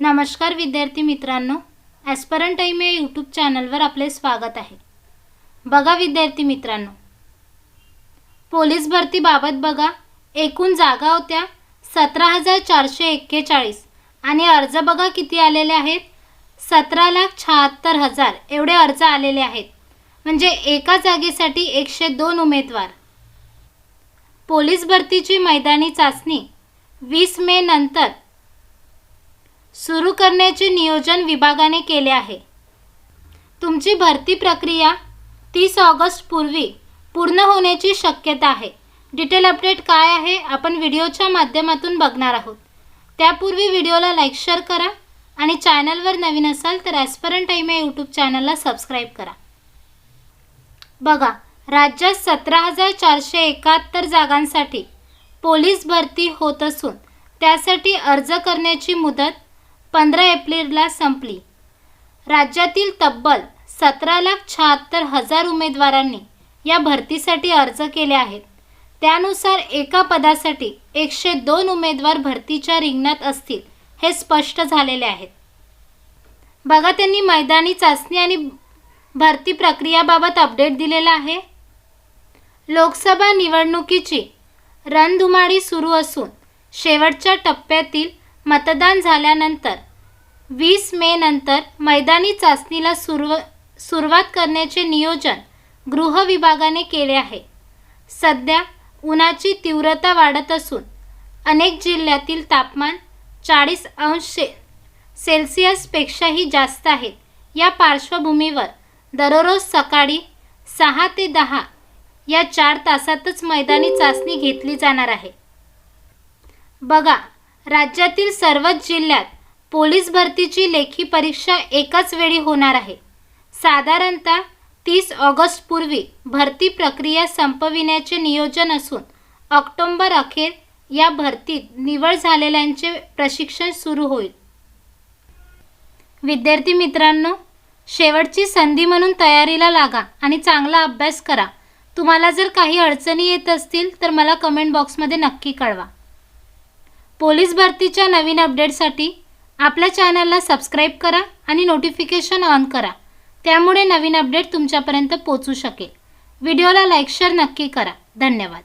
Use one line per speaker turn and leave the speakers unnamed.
नमस्कार विद्यार्थी मित्रांनो ॲस्परंट टाईम या यूट्यूब चॅनलवर आपले स्वागत आहे. बघा विद्यार्थी मित्रांनो पोलीस भरतीबाबत बघा एकूण जागा होत्या सतरा हजार चारशे एक्केचाळीस आणि अर्ज बघा किती आलेले आहेत? सतरा लाख शहात्तर हजार एवढे अर्ज आलेले आहेत. म्हणजे एका जागेसाठी एकशे दोन उमेदवार. पोलीस भरतीची मैदानी चाचणी वीस मे नंतर सुरू करण्याचे नियोजन विभागाने केले आहे. तुमची भरती प्रक्रिया तीस ऑगस्ट पूर्वी पूर्ण होण्याची शक्यता आहे. डिटेल अपडेट काय आहे आपण व्हिडिओच्या माध्यमातून बघणार आहोत. त्यापूर्वी व्हिडिओला लाईक शेअर करा आणि चॅनलवर नवीन असाल तर ॲस्परंट टाईम या यूट्यूब चॅनलला सबस्क्राईब करा. बघा राज्यात सतरा हजार चारशे एकाहत्तर जागांसाठी पोलीस भरती होत असून त्यासाठी अर्ज करण्याची मुदत पंधरा एप्रिलला संपली. राज्यातील तब्बल सतरा लाख शहात्तर हजार उमेदवारांनी या भरतीसाठी अर्ज केले आहेत. त्यानुसार एका पदासाठी एकशे दोन उमेदवार भरतीच्या रिंगणात असतील हे स्पष्ट झालेले आहेत. बघा त्यांनी मैदानी चाचणी आणि भरती प्रक्रियाबाबत अपडेट दिलेला आहे. लोकसभा निवडणुकीची रणधुमाळी सुरू असून शेवटच्या टप्प्यातील मतदान झाल्यानंतर वीस मे नंतर मैदानी चाचणीला सुरव सुरुवात करण्याचे नियोजन गृह विभागाने केले आहे. सध्या उन्हाची तीव्रता वाढत असून अनेक जिल्ह्यातील तापमान चाळीस अंश से सेल्सिअसपेक्षाही जास्त आहेत या पार्श्वभूमीवर दररोज सकाळी सहा ते दहा या चार तासातच मैदानी चाचणी घेतली जाणार आहे. बघा राज्यातील सर्वच जिल्ह्यात पोलीस भरतीची लेखी परीक्षा एकाच वेळी होणार आहे. साधारणतः तीस ऑगस्टपूर्वी भरती प्रक्रिया संपविण्याचे नियोजन असून ऑक्टोंबर अखेर या भरतीत निवड झालेल्यांचे प्रशिक्षण सुरू होईल. विद्यार्थी मित्रांनो शेवटची संधी म्हणून तयारीला लागा आणि चांगला अभ्यास करा. तुम्हाला जर काही अडचणी येत असतील तर मला कमेंट बॉक्समध्ये नक्की कळवा. पोलीस भरतीच्या नवीन अपडेटसाठी आपल्या चॅनलला सबस्क्राईब करा आणि नोटिफिकेशन ऑन करा. त्यामुळे नवीन अपडेट तुमच्यापर्यंत पोचू शकेल. व्हिडिओला लाईक शेअर नक्की करा. धन्यवाद.